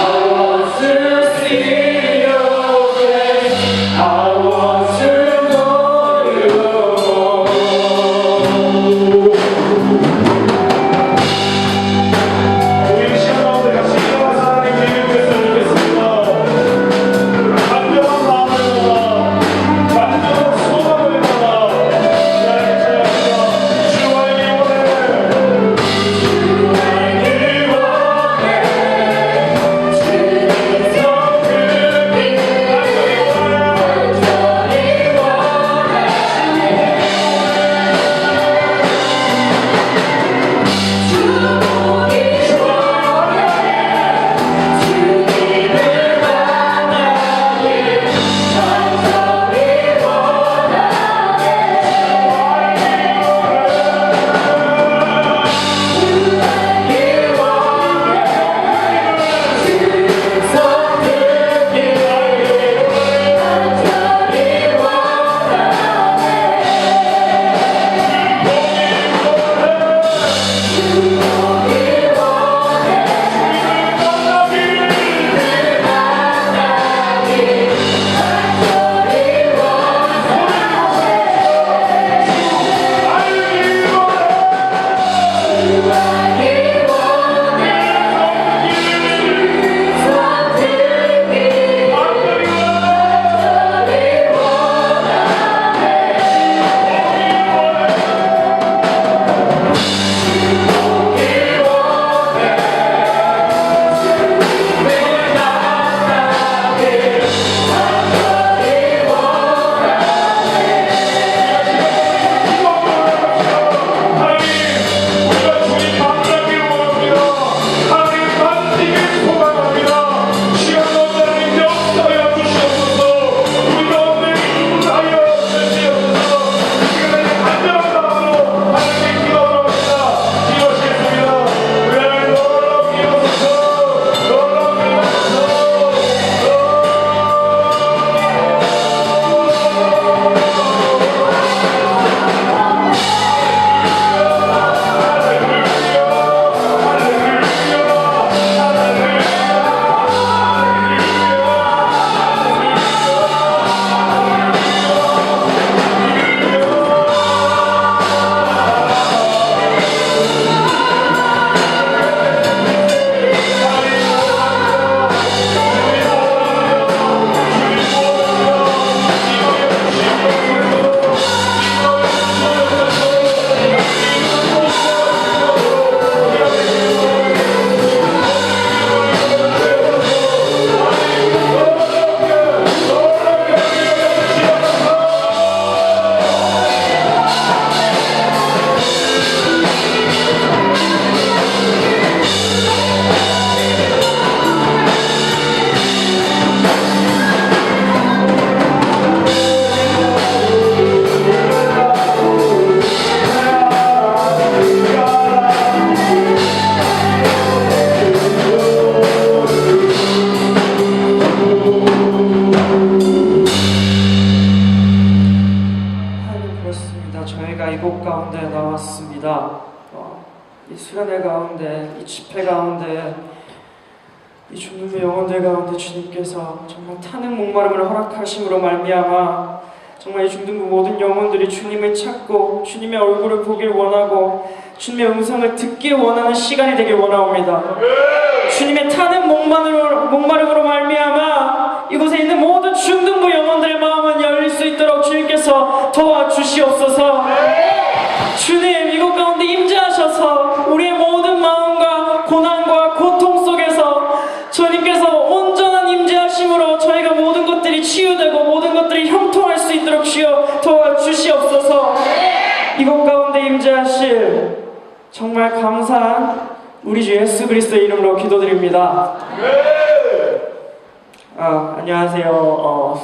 Oh. 가운데 나왔습니다. 어, 이 수련회 가운데, 이 집회 가운데, 이 주님의 영혼들 가운데 주님께서 정말 타는 목마름을 허락하심으로 말미암아 정말 이 중등부 모든 영혼들이 주님을 찾고 주님의 얼굴을 보길 원하고 주님의 음성을 듣길 원하는 시간이 되길 원합니다. 주님의 타는 목마름으로, 말미암아 이곳에 있는 모든 중등부 임재하실 정말 감사한 우리 주 예수 그리스도의 이름으로 기도드립니다. 네. 아, 안녕하세요. 어,